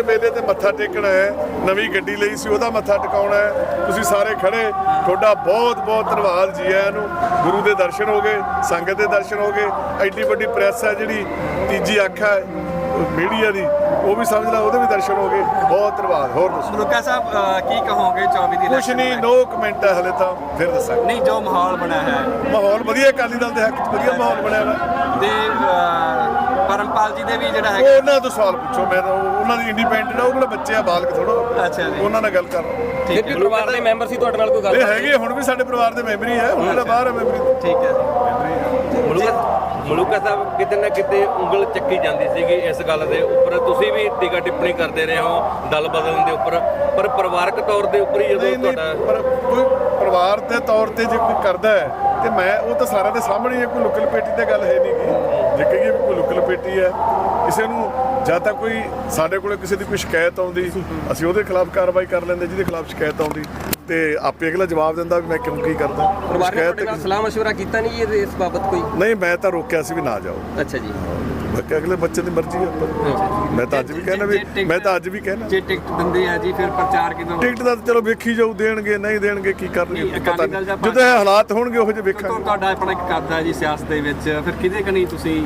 ਦੇ ਮੇਲੇ ਤੇ ਮੱਥਾ ਟੇਕਣਾ ਹੈ ਨਵੀਂ ਗੱਡੀ ਲਈ ਸੀ ਉਹਦਾ ਮੱਥਾ ਟਿਕਾਉਣਾ ਹੈ। ਤੁਸੀਂ ਸਾਰੇ ਖੜੇ। ਤੁਹਾਡਾ ਬਹੁਤ ਬਹੁਤ ਧੰਨਵਾਦ ਜੀ ਆਇਆਂ ਨੂੰ ਗੁਰੂ ਦੇ ਦਰਸ਼ਨ ਹੋ ਗਏ ਸੰਗਤ ਦੇ ਦਰਸ਼ਨ ਹੋ ਗਏ। ਐਡੀ ਵੱਡੀ ਪ੍ਰੈਸ ਹੈ ਜਿਹੜੀ ਤੀਜੀ ਅੱਖ ਹੈ ਮੀਡੀਆ ਦੀ ਉਹ ਵੀ ਸਮਝ ਲਾ ਉਹਦੇ ਵੀ ਦਰਸ਼ਨ ਹੋ ਗਏ। ਬਹੁਤ ਧੰਨਵਾਦ ਹੋਰ ਦੱਸੋ। ਮਲੂਕਾ ਸਾਹਿਬ ਕੀ ਕਹੋਗੇ 24 ਦੀ ਕੁਛ ਨਹੀਂ ਨੂੰ ਕਮੈਂਟ ਹੈ ਹਲੇ ਤਾਂ ਫਿਰ ਦੱਸਾਂਗੇ। ਨਹੀਂ ਜੋ ਮਾਹੌਲ ਬਣਿਆ ਹੈ। ਮਾਹੌਲ ਵਧੀਆ ਅਕਾਲੀ ਦਲ ਦੇ ਹੱਕ ਵਧੀਆ ਮਾਹੌਲ ਬਣਿਆ ਵਾ। ਤੇ ਅਹ, ਪਰਮਪਾਲ ਜੀ ਦੇ ਵੀ ਜਿਹੜਾ ਉਹ ਹੈ ਉਹਨਾਂ ਤੋਂ ਸਵਾਲ ਪੁੱਛੋ ਮੈਂ ਤਾਂ ਉਹ- ਉਹਨਾਂ ਦੀ ਇੰਡੀਪੈਂਡੈਂਟ ਆ ਉਹ ਕੋਲ ਬੱਚੇ ਆ ਬਾਲਕ ਥੋੜੋ ਅੱਛਾ ਜੀ। ਉਹਨਾਂ ਨਾਲ ਗੱਲ ਕਰ ਠੀਕ ਹੈ। ਪਰਿਵਾਰ ਦੇ ਮੈਂਬਰ ਸੀ ਤੁਹਾਡੇ ਨਾਲ ਕੋਈ ਗੱਲ ਇਹ ਹੈਗੇ ਹੁਣ ਵੀ ਸਾਡੇ ਪਰਿਵਾਰ ਦੇ ਮੈਂਬਰ ਹੀ ਹੈ ਹੁਣ ਜਿਹੜਾ ਬਾਹਰ ਹੈ ਮੈਂਬਰ। ਠੀਕ ਹੈ। ਜੀ ਮਲੂਕਾ ਮਲੂਕਾ ਸਾਹਿਬ ਕਿਤੇ ਨਾ ਕਿਤੇ ਉਂਗਲ ਚੱਕੀ ਜਾਂਦੀ ਸੀਗੀ ਇਸ ਗੱਲ ਦੇ ਉੱਪਰ। ਤੁਸੀਂ ਵੀ ਟੀਕਾ ਟਿੱਪਣੀ ਕਰਦੇ ਰਹੇ ਹੋ ਦਲ ਬਦਲਣ ਦੇ ਉੱਪਰ। ਪਰ ਪਰਿਵਾਰਕ ਤੌਰ ਦੇ ਉੱਪਰ ਹੀ ਜਦੋਂ ਨਹੀਂ ਨਹੀਂ ਤੁਹਾਡਾ ਪਰ ਕੋਈ ਪਰਿਵਾਰ ਦੇ ਤੌਰ ਤੇ ਜੇ ਕੋਈ ਕਰਦਾ ਹੈ ਤੇ ਮੈਂ ਉਹ ਤਾਂ ਸਾਰਿਆਂ ਦੇ ਸਾਹਮਣੇ ਹੀ ਹੈ ਕੋਈ ਲੁਕਲ ਪੇਟੀ ਤੇ ਗੱਲ ਹੈ ਨਹੀਂ ਗੀ। ਜੇ ਵੀ ਕੋਈ ਲੁਕਲ ਪੇਟੀ ਹੈ ਕਿਸੇ ਨੂੰ ਜਾਂ ਤਾਂ ਕੋਈ ਸਾਡੇ ਕੋਲੇ ਕਿਸੇ ਦੀ ਕੋਈ ਸ਼ਿਕਾਇਤ ਆਉਂਦੀ ਅਸੀਂ ਉਹਦੇ ਖਿਲਾਫ ਕਾਰਵਾਈ ਕਰ ਲੈਂਦੇ ਜਿਹਦੇ ਖਿਲਾਫ ਸ਼ਿਕਾਇਤ ਆਉਂਦੀ ਤੇ ਆਪੇ ਅਗਲਾ ਜਵਾਬ ਦਿੰਦਾ ਵੀ ਮੈਂ ਕਿਉਂ ਕੀ ਕਰਦਾ। ਪਰਿਵਾਰ ਨੇ ਤੁਹਾਡੇ ਸ਼ਿਕਾਇਤ ਨਾਲ ਸਲਾਹ ਕੀਤਾ ਨਹੀਂ ਇਹ ਇਸ ਬਾਬਤ ਕੋਈ? ਨਹੀਂ ਮੈਂ ਤਾਂ ਰੋਕਿਆ ਸੀ ਵੀ ਨਾ ਜਾਓ। ਅੱਛਾ ਜੀ। ਬਾਕੀ ਅਗਲੇ ਬੱਚੇ ਦੀ ਮਰਜ਼ੀ ਹੈ ਪਰ ਮੈਂ ਤਾਂ ਅੱਜ ਵੀ ਕਹਿਣਾ ਵੀ ਮੈਂ ਤਾਂ ਅੱਜ ਵੀ ਕਹਿਣਾ। ਜੇ ਟਿਕਟ ਦਿੰਦੇ ਆ ਜੀ ਫਿਰ ਪ੍ਰਚਾਰ ਕਿਦੋਂ ਟਿਕਟ ਦਾ ਤਾਂ ਚਲੋ ਵੇਖੀ ਜਾਊ ਦੇਣਗੇ ਨਹੀਂ ਦੇਣਗੇ ਕੀ ਕਰਨਗੇ ਪਤਾ ਜਾਂ ਨਹੀਂ। ਜਦੋਂ ਇਹ ਹਾਲਾਤ ਹੋਣਗੇ ਉਹੋ ਜਿਹੇ ਵੇਖਾਂਗੇ। ਤੁਹਾਡਾ ਆਪਣਾ ਇੱਕ ਕਰਦਾ ਜੀ ਸਿਆਸਤ ਦੇ ਵਿੱਚ। ਫਿਰ ਕਿਹਦੇ ਕਨੀ ਤੁਸੀਂ